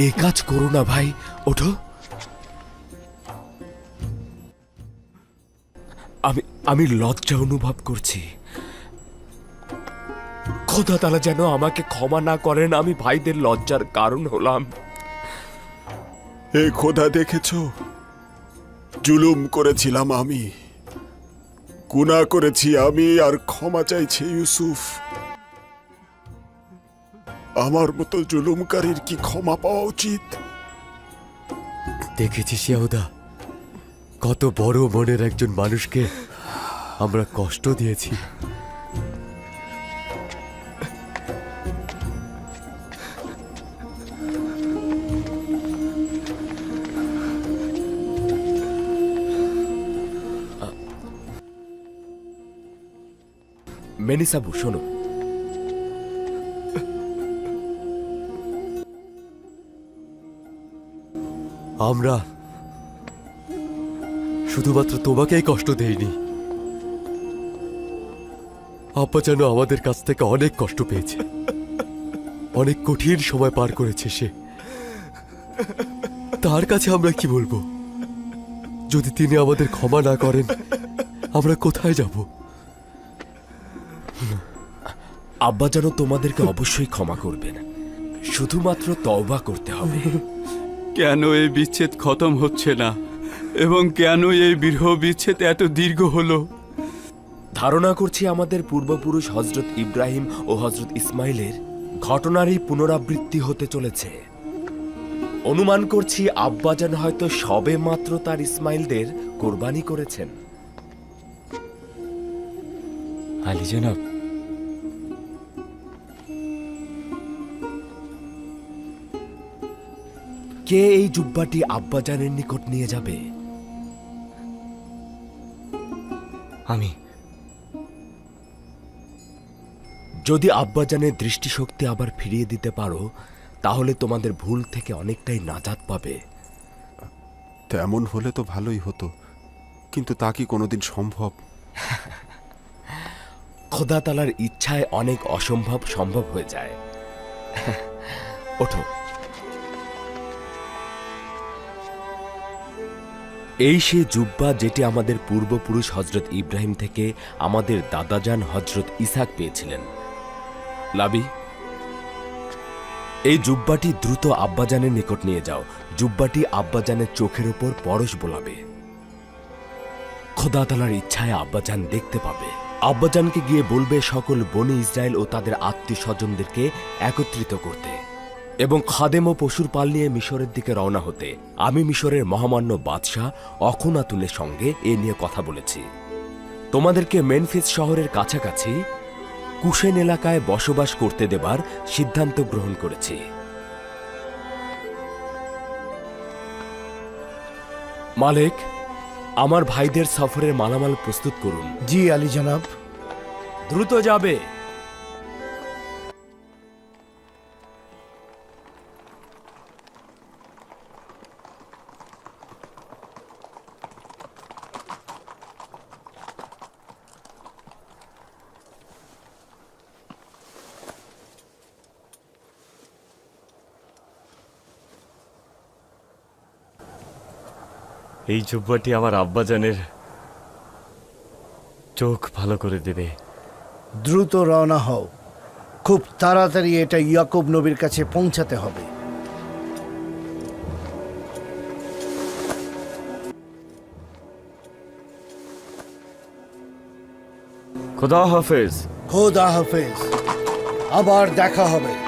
এই কাজ করো না ভাই ওঠো। আমি আমি লজ্জা অনুভব করছি। খোদা তালা যেন আমাকে ক্ষমা না করেন আমি ভাইদের লজ্জার কারণ হলাম। এ খোদা দেখেছ? জুলুম করেছিলাম আমি। গুনাহ করেছি আমি আর ক্ষমা চাইছে ইউসুফ। আমার মতো জুলুমকারীর কি ক্ষমা পাওয়া উচিত? দেখেছিস ইয়াহুদা কত বড় মনের একজন মানুষকে আমরা কষ্ট দিয়েছি। মেনিসাবু, শোনো। আমরা শুধুমাত্র তোমাকেই কষ্ট দেইনি। আব্বা যেন আমাদের কাছ থেকে অনেক কষ্ট পেয়েছে। অনেক কঠিন সময় পার করেছে সে। তার কাছে আমরা কি বলব? যদি তিনি আমাদের ক্ষমা না করেন, আমরা কোথায় যাব? আব্বা যেন তোমাদেরকে অবশ্যই ক্ষমা করবেন। শুধুমাত্র তওবা করতে হবে। কেন এই বিচ্ছেদ খতম হচ্ছে না? এবং কেন এই বিরহ বিচ্ছেদ এত দীর্ঘ হলো? ধারণা করছি আমাদের পূর্বপুরুষ হজরত ইব্রাহিম ও হজরত ইসমাইলের ঘটনারই পুনরাবৃত্তি হতে চলেছে। অনুমান করছি আব্বাজান হয়তো সবে মাত্র তার ইসমাইলদের কোরবানি করেছেন। আলী জনাব। কে এই জুব্বাটি আব্বাজানের নিকট নিয়ে যাবে? আমি। যদি আব্বাজানের দৃষ্টিশক্তি আবার ফিরিয়ে দিতে পারো তাহলে তোমাদের ভুল থেকে অনেকটাই নাজাত পাবে। তেমন হলে তো ভালোই হতো কিন্তু তা কি কোনোদিন সম্ভব? খোদা তালার ইচ্ছায় অনেক অসম্ভব সম্ভব হয়ে যায়। ওঠো। এই সে জুব্বা যেটি আমাদের পূর্বপুরুষ হজরত ইব্রাহিম থেকে আমাদের দাদাজান হজরত ইসাক পেয়েছিলেন। লাবি, এই জুব্বাটি দ্রুত আব্বাজানের নিকট নিয়ে যাও। জুব্বাটি আব্বাজানের চোখের ওপর পরশ বোলাবে। খোদা তালার ইচ্ছায় আব্বাজান দেখতে পাবে। আব্বাজানকে গিয়ে বলবে সকল বনি ইসরায়েল ও তাদের আত্মীয় স্বজনদেরকে একত্রিত করতে এবং খাদেম ও পশুর পাল নিয়ে মিশরের দিকে রওনা হতে। আমি মিশরের মহামান্য বাদশাহ অখনাতুনের সঙ্গে এ নিয়ে কথা বলেছি। তোমাদেরকে মেনফিস শহরের কাছাকাছি কুশেন এলাকায় বসবাস করতে দেবার সিদ্ধান্ত গ্রহণ করেছি। মালিক আমার ভাইদের সফরের মালামাল প্রস্তুত করুন। জি আলী জনাব। দ্রুত যাবে। এই জুব্বাটি আমার আব্বাজানের। চোখ ভালো করে দেবে। দ্রুত রওনা হও। খুব তাড়াতাড়ি এটা ইয়াকুব নবীর কাছে পৌঁছাতে হবে। খোদা হাফেজ। খোদা হাফেজ। আবার দেখা হবে।